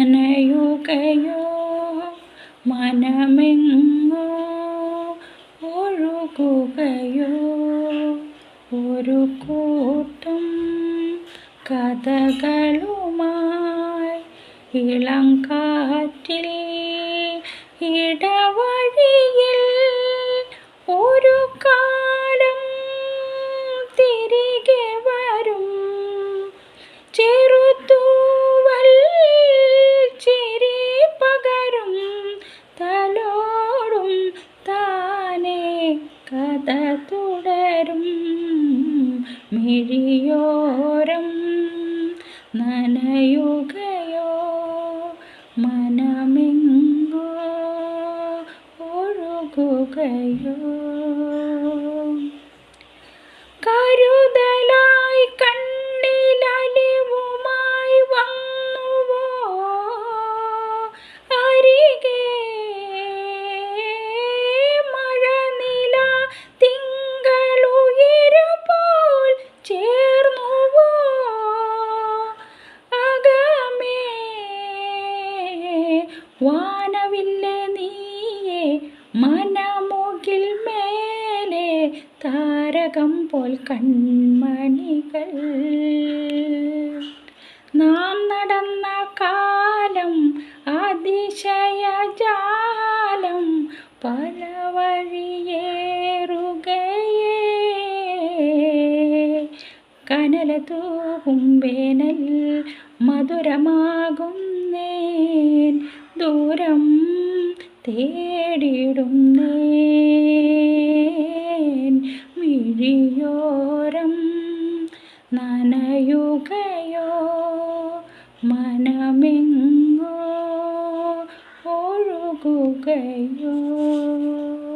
നനയുകയോ മനമെങ്ങോ ഒഴുകുകയോ ഒരു കൂട്ടം കഥകളുമായി ഇളം കാറ്റിൽ മിഴിയോരം നനയുകയോ മനമെങ്ങോ ഒഴുകുകയോ. വാനവില്ലെ നീയെ മനമുകിൽ മേലെ താരകം പോൽ കൺമണികൾ. നാം നടന്ന കാലം അതിശയജാലം പല വഴിയേറുകയേ. കനല തൂകും വേനൽ മധുരമാകുന്നേൻ ദൂരം തേടിടുന്നേൻ മിഴിയോരം നനയുകയോ മനമെങ്ങോ ഒഴുകുകയോ.